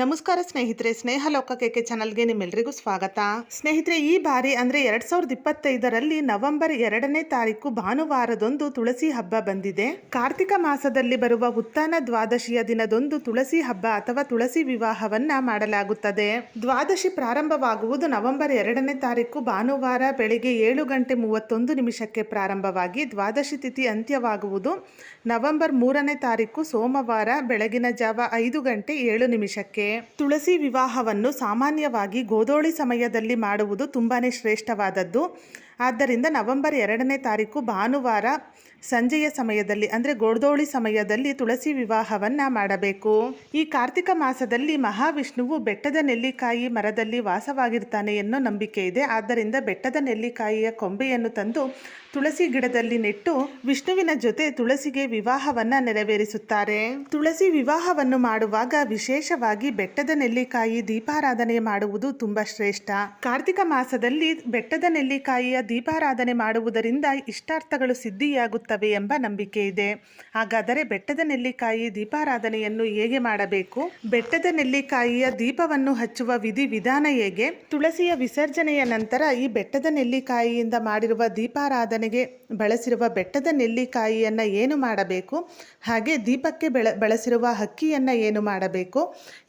ನಮಸ್ಕಾರ ಸ್ನೇಹಿತರೆ ಸ್ನೇಹ ಲೋಕ ಕೆಕೆ ಚಾನಲ್ಗೆ ನಿಮ್ಮೆಲ್ಲರಿಗೂ ಸ್ವಾಗತ. ಸ್ನೇಹಿತರೆ, ಈ ಬಾರಿ ಅಂದರೆ ಎರಡು ಸಾವಿರದ ಇಪ್ಪತ್ತೈದರಲ್ಲಿ ನವೆಂಬರ್ ಎರಡನೇ ತಾರೀಕು ಭಾನುವಾರದೊಂದು ತುಳಸಿ ಹಬ್ಬ ಬಂದಿದೆ. ಕಾರ್ತಿಕ ಮಾಸದಲ್ಲಿ ಬರುವ ಉತ್ಥಾನ ದ್ವಾದಶಿಯ ದಿನದೊಂದು ತುಳಸಿ ಹಬ್ಬ ಅಥವಾ ತುಳಸಿ ವಿವಾಹವನ್ನ ಮಾಡಲಾಗುತ್ತದೆ. ದ್ವಾದಶಿ ಪ್ರಾರಂಭವಾಗುವುದು ನವೆಂಬರ್ ಎರಡನೇ ತಾರೀಕು ಭಾನುವಾರ ಬೆಳಿಗ್ಗೆ ಏಳು ಗಂಟೆ ಮೂವತ್ತೊಂದು ನಿಮಿಷಕ್ಕೆ ಪ್ರಾರಂಭವಾಗಿ ದ್ವಾದಶಿ ತಿಥಿ ಅಂತ್ಯವಾಗುವುದು ನವೆಂಬರ್ ಮೂರನೇ ತಾರೀಕು ಸೋಮವಾರ ಬೆಳಗಿನ ಜಾವ ಐದು ಗಂಟೆ ಏಳು ನಿಮಿಷಕ್ಕೆ. ತುಳಸಿ ವಿವಾಹವನ್ನು ಸಾಮಾನ್ಯವಾಗಿ ಗೋಧೋಳಿ ಸಮಯದಲ್ಲಿ ಮಾಡುವುದು ತುಂಬಾ ಶ್ರೇಷ್ಠವಾದದ್ದು. ಆದ್ದರಿಂದ ನವೆಂಬರ್ ಎರಡನೇ ತಾರೀಕು ಭಾನುವಾರ ಸಂಜೆಯ ಸಮಯದಲ್ಲಿ, ಅಂದರೆ ಗೋಡ್ದೋಳಿ ಸಮಯದಲ್ಲಿ ತುಳಸಿ ವಿವಾಹವನ್ನು ಮಾಡಬೇಕು. ಈ ಕಾರ್ತಿಕ ಮಾಸದಲ್ಲಿ ಮಹಾವಿಷ್ಣುವು ಬೆಟ್ಟದ ನೆಲ್ಲಿಕಾಯಿ ಮರದಲ್ಲಿ ವಾಸವಾಗಿರ್ತಾನೆ ಎನ್ನೋ ನಂಬಿಕೆ ಇದೆ. ಆದ್ದರಿಂದ ಬೆಟ್ಟದ ನೆಲ್ಲಿಕಾಯಿಯ ಕೊಂಬೆಯನ್ನು ತಂದು ತುಳಸಿ ಗಿಡದಲ್ಲಿ ನೆಟ್ಟು ವಿಷ್ಣುವಿನ ಜೊತೆ ತುಳಸಿಗೆ ವಿವಾಹವನ್ನ ನೆರವೇರಿಸುತ್ತಾರೆ. ತುಳಸಿ ವಿವಾಹವನ್ನು ಮಾಡುವಾಗ ವಿಶೇಷವಾಗಿ ಬೆಟ್ಟದ ನೆಲ್ಲಿಕಾಯಿ ದೀಪಾರಾಧನೆ ಮಾಡುವುದು ತುಂಬಾ ಶ್ರೇಷ್ಠ. ಕಾರ್ತಿಕ ಮಾಸದಲ್ಲಿ ಬೆಟ್ಟದ ನೆಲ್ಲಿಕಾಯಿಯ ದೀಪಾರಾಧನೆ ಮಾಡುವುದರಿಂದ ಇಷ್ಟಾರ್ಥಗಳು ಸಿದ್ಧಿಯಾಗುತ್ತವೆ ಎಂಬ ನಂಬಿಕೆ ಇದೆ. ಹಾಗಾದರೆ ಬೆಟ್ಟದ ನೆಲ್ಲಿಕಾಯಿ ದೀಪಾರಾಧನೆಯನ್ನು ಹೇಗೆ ಮಾಡಬೇಕು? ಬೆಟ್ಟದ ನೆಲ್ಲಿಕಾಯಿಯ ದೀಪವನ್ನು ಹಚ್ಚುವ ವಿಧಿ ವಿಧಾನ ಹೇಗೆ? ತುಳಸಿಯ ವಿಸರ್ಜನೆಯ ನಂತರ ಈ ಬೆಟ್ಟದ ನೆಲ್ಲಿಕಾಯಿಯಿಂದ ಮಾಡಿರುವ ದೀಪಾರಾಧನೆಗೆ ಬಳಸಿರುವ ಬೆಟ್ಟದ ನೆಲ್ಲಿಕಾಯಿಯನ್ನು ಏನು ಮಾಡಬೇಕು? ಹಾಗೆ ದೀಪಕ್ಕೆ ಬೆಳ, ಬಳಸಿರುವ ಹಕ್ಕಿಯನ್ನು ಏನು ಮಾಡಬೇಕು?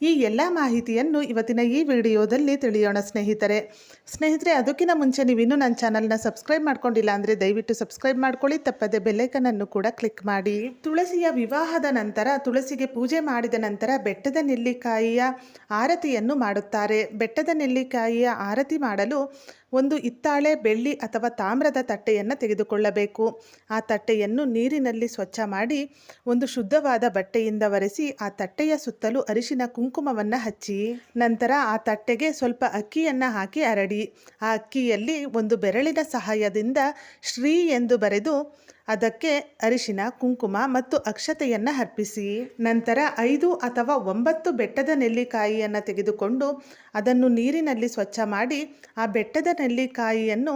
ಈ ಎಲ್ಲ ಮಾಹಿತಿಯನ್ನು ಇವತ್ತಿನ ಈ ವಿಡಿಯೋದಲ್ಲಿ ತಿಳಿಯೋಣ ಸ್ನೇಹಿತರೆ. ಸ್ನೇಹಿತರೆ, ಅದಕ್ಕಿಂತ ಮುಂಚೆ ನೀವು ನನ್ನ ನನ್ನ ಚಾನಲ್ನ ಸಬ್ಸ್ಕ್ರೈಬ್ ಮಾಡ್ಕೊಂಡಿಲ್ಲ ಅಂದರೆ ದಯವಿಟ್ಟು ಸಬ್ಸ್ಕ್ರೈಬ್ ಮಾಡ್ಕೊಳ್ಳಿ, ತಪ್ಪದೆ ಬೆಲ್ಲೈಕನನ್ನು ಕೂಡ ಕ್ಲಿಕ್ ಮಾಡಿ. ತುಳಸಿಯ ವಿವಾಹದ ನಂತರ, ತುಳಸಿಗೆ ಪೂಜೆ ಮಾಡಿದ ನಂತರ ಬೆಟ್ಟದ ನೆಲ್ಲಿಕಾಯಿಯ ಆರತಿಯನ್ನು ಮಾಡುತ್ತಾರೆ. ಬೆಟ್ಟದ ನೆಲ್ಲಿಕಾಯಿಯ ಆರತಿ ಮಾಡಲು ಒಂದು ಇತ್ತಾಳೆ ಬೆಳ್ಳಿ ಅಥವಾ ತಾಮ್ರದ ತಟ್ಟೆಯನ್ನು ತೆಗೆದುಕೊಳ್ಳಬೇಕು. ಆ ತಟ್ಟೆಯನ್ನು ನೀರಿನಲ್ಲಿ ಸ್ವಚ್ಛ ಮಾಡಿ ಒಂದು ಶುದ್ಧವಾದ ಬಟ್ಟೆಯಿಂದ ಒರೆಸಿ ಆ ತಟ್ಟೆಯ ಸುತ್ತಲೂ ಅರಿಶಿನ ಕುಂಕುಮವನ್ನು ಹಚ್ಚಿ, ನಂತರ ಆ ತಟ್ಟೆಗೆ ಸ್ವಲ್ಪ ಅಕ್ಕಿಯನ್ನು ಹಾಕಿ ಅರಡಿ. ಆ ಅಕ್ಕಿಯಲ್ಲಿ ಒಂದು ಬೆರಳಿನ ಸಹಾಯದಿಂದ ಶ್ರೀ ಎಂದು ಬರೆದು ಅದಕ್ಕೆ ಅರಿಶಿನ, ಕುಂಕುಮ ಮತ್ತು ಅಕ್ಷತೆಯನ್ನು ಅರ್ಪಿಸಿ. ನಂತರ ಐದು ಅಥವಾ ಒಂಬತ್ತು ಬೆಟ್ಟದ ನೆಲ್ಲಿಕಾಯಿಯನ್ನು ತೆಗೆದುಕೊಂಡು ಅದನ್ನು ನೀರಿನಲ್ಲಿ ಸ್ವಚ್ಛ ಮಾಡಿ ಆ ಬೆಟ್ಟದ ನೆಲ್ಲಿಕಾಯಿಯನ್ನು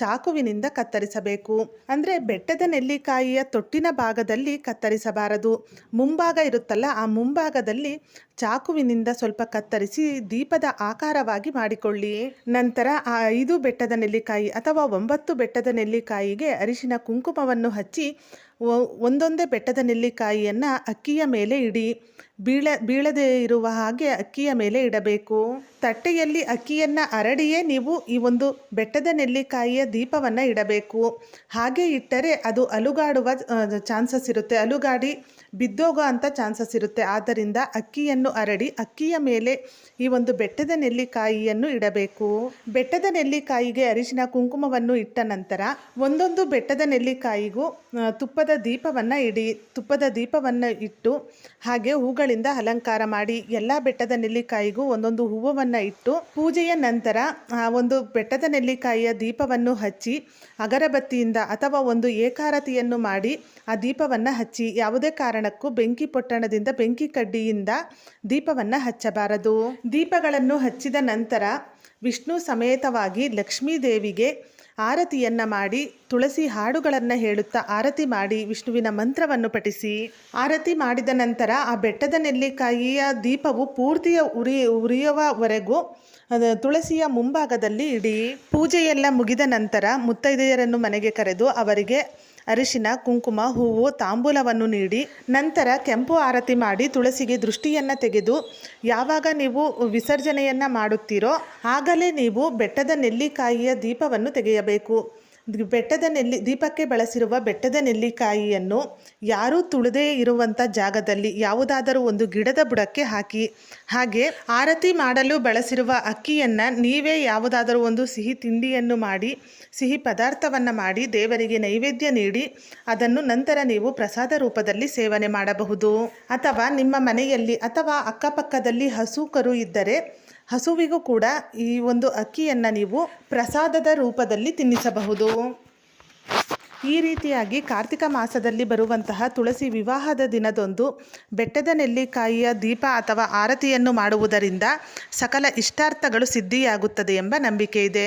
ಚಾಕುವಿನಿಂದ ಕತ್ತರಿಸಬೇಕು. ಅಂದರೆ ಬೆಟ್ಟದ ನೆಲ್ಲಿಕಾಯಿಯ ತೊಟ್ಟಿನ ಭಾಗದಲ್ಲಿ ಕತ್ತರಿಸಬಾರದು. ಮುಂಭಾಗ ಇರುತ್ತಲ್ಲ, ಆ ಮುಂಭಾಗದಲ್ಲಿ ಚಾಕುವಿನಿಂದ ಸ್ವಲ್ಪ ಕತ್ತರಿಸಿ ದೀಪದ ಆಕಾರವಾಗಿ ಮಾಡಿಕೊಳ್ಳಿ. ನಂತರ ಆ ಐದು ಬೆಟ್ಟದ ನೆಲ್ಲಿಕಾಯಿ ಅಥವಾ ಒಂಬತ್ತು ಬೆಟ್ಟದ ನೆಲ್ಲಿಕಾಯಿಗೆ ಅರಿಶಿನ, ಕುಂಕುಮವನ್ನು ಹಚ್ಚಿ ಒಂದೊಂದೇ ಬೆಟ್ಟದ ನೆಲ್ಲಿಕಾಯಿಯನ್ನು ಅಕ್ಕಿಯ ಮೇಲೆ ಇಡಿ. ಬೀಳ, ಬೀಳದೇ ಇರುವ ಹಾಗೆ ಅಕ್ಕಿಯ ಮೇಲೆ ಇಡಬೇಕು. ತಟ್ಟೆಯಲ್ಲಿ ಅಕ್ಕಿಯನ್ನು ಅರಡಿಯೇ ನೀವು ಈ ಒಂದು ಬೆಟ್ಟದ ನೆಲ್ಲಿಕಾಯಿಯ ದೀಪವನ್ನು ಇಡಬೇಕು. ಹಾಗೆ ಇಟ್ಟರೆ ಅದು ಅಲುಗಾಡುವ ಚಾನ್ಸಸ್ ಇರುತ್ತೆ. ಅಲುಗಾಡಿ ಬಿದ್ದೋಗೋ ಅಂಥ ಚಾನ್ಸಸ್ ಇರುತ್ತೆ. ಆದ್ದರಿಂದ ಅಕ್ಕಿಯನ್ನು ಅರಡಿ ಅಕ್ಕಿಯ ಮೇಲೆ ಈ ಒಂದು ಬೆಟ್ಟದ ನೆಲ್ಲಿಕಾಯಿಯನ್ನು ಇಡಬೇಕು. ಬೆಟ್ಟದ ನೆಲ್ಲಿಕಾಯಿಗೆ ಅರಿಶಿನ ಕುಂಕುಮವನ್ನು ಇಟ್ಟ ನಂತರ ಒಂದೊಂದು ಬೆಟ್ಟದ ನೆಲ್ಲಿಕಾಯಿಗೂ ತುಪ್ಪದ ದೀಪವನ್ನು ಇಡಿ, ತುಪ್ಪದ ದೀಪವನ್ನು ಇಟ್ಟು ಹಾಗೆ ಹೂಗಳಿಂದ ಅಲಂಕಾರ ಮಾಡಿ ಎಲ್ಲ ಬೆಟ್ಟದ ನೆಲ್ಲಿಕಾಯಿಗೂ ಒಂದೊಂದು ಹೂವನ್ನು ಇಟ್ಟು ಪೂಜೆಯ ನಂತರ ಆ ಒಂದು ಬೆಟ್ಟದ ನೆಲ್ಲಿಕಾಯಿಯ ದೀಪವನ್ನು ಹಚ್ಚಿ ಅಗರಬತ್ತಿಯಿಂದ ಅಥವಾ ಒಂದು ಏಕಾರತಿಯನ್ನು ಮಾಡಿ ಆ ದೀಪವನ್ನು ಹಚ್ಚಿ ಯಾವುದೇ ಕಾರಣಕ್ಕೂ ಬೆಂಕಿ ಪೊಟ್ಟಣದಿಂದ ಬೆಂಕಿ ಕಡ್ಡಿಯಿಂದ ದೀಪವನ್ನು ಹಚ್ಚಬಾರದು. ದೀಪಗಳನ್ನು ಹಚ್ಚಿದ ನಂತರ ವಿಷ್ಣು ಸಮೇತವಾಗಿ ಲಕ್ಷ್ಮೀದೇವಿಗೆ ಆರತಿಯನ್ನು ಮಾಡಿ ತುಳಸಿ ಹಾಡುಗಳನ್ನು ಹೇಳುತ್ತಾ ಆರತಿ ಮಾಡಿ ವಿಷ್ಣುವಿನ ಮಂತ್ರವನ್ನು ಪಠಿಸಿ. ಆರತಿ ಮಾಡಿದ ನಂತರ ಆ ಬೆಟ್ಟದ ನೆಲ್ಲಿಕಾಯಿಯ ದೀಪವು ಪೂರ್ತಿಯ ಉರಿ, ಉರಿಯುವವರೆಗೂ ತುಳಸಿಯ ಮುಂಭಾಗದಲ್ಲಿ ಇಡಿ. ಪೂಜೆಯೆಲ್ಲ ಮುಗಿದ ನಂತರ ಮುತ್ತೈದೆಯರನ್ನು ಮನೆಗೆ ಕರೆದು ಅವರಿಗೆ ಅರಿಶಿನ, ಕುಂಕುಮ, ಹೂವು, ತಾಂಬೂಲವನ್ನು ನೀಡಿ ನಂತರ ಕೆಂಪು ಆರತಿ ಮಾಡಿ ತುಳಸಿಗೆ ದೃಷ್ಟಿಯನ್ನು ತೆಗೆದು ಯಾವಾಗ ನೀವು ವಿಸರ್ಜನೆಯನ್ನು ಮಾಡುತ್ತೀರೋ ಆಗಲೇ ನೀವು ಬೆಟ್ಟದ ನೆಲ್ಲಿಕಾಯಿಯ ದೀಪವನ್ನು ತೆಗೆಯಬೇಕು. ಬೆಟ್ಟದ ನೆಲ್ಲಿ, ದೀಪಕ್ಕೆ ಬಳಸಿರುವ ಬೆಟ್ಟದ ನೆಲ್ಲಿಕಾಯಿಯನ್ನು ಯಾರೂ ತುಳಿದೇ ಇರುವಂಥ ಜಾಗದಲ್ಲಿ ಯಾವುದಾದರೂ ಒಂದು ಗಿಡದ ಬುಡಕ್ಕೆ ಹಾಕಿ, ಹಾಗೆ ಆರತಿ ಮಾಡಲು ಬಳಸಿರುವ ಅಕ್ಕಿಯನ್ನು ನೀವೇ ಯಾವುದಾದರೂ ಒಂದು ಸಿಹಿ ತಿಂಡಿಯನ್ನು ಮಾಡಿ, ಸಿಹಿ ಪದಾರ್ಥವನ್ನು ಮಾಡಿ ದೇವರಿಗೆ ನೈವೇದ್ಯ ನೀಡಿ, ಅದನ್ನು ನಂತರ ನೀವು ಪ್ರಸಾದ ರೂಪದಲ್ಲಿ ಸೇವನೆ ಮಾಡಬಹುದು. ಅಥವಾ ನಿಮ್ಮ ಮನೆಯಲ್ಲಿ ಅಥವಾ ಅಕ್ಕಪಕ್ಕದಲ್ಲಿ ಹಸು, ಕರು ಇದ್ದರೆ ಹಸುವಿಗೂ ಕೂಡ ಈ ಒಂದು ಅಕ್ಕಿಯನ್ನು ನೀವು ಪ್ರಸಾದದ ರೂಪದಲ್ಲಿ ತಿನ್ನಿಸಬಹುದು. ಈ ರೀತಿಯಾಗಿ ಕಾರ್ತಿಕ ಮಾಸದಲ್ಲಿ ಬರುವಂತಹ ತುಳಸಿ ವಿವಾಹದ ದಿನದೊಂದು ಬೆಟ್ಟದ ನೆಲ್ಲಿಕಾಯಿಯ ದೀಪ ಅಥವಾ ಆರತಿಯನ್ನು ಮಾಡುವುದರಿಂದ ಸಕಲ ಇಷ್ಟಾರ್ಥಗಳು ಸಿದ್ಧಿಯಾಗುತ್ತದೆ ಎಂಬ ನಂಬಿಕೆ ಇದೆ.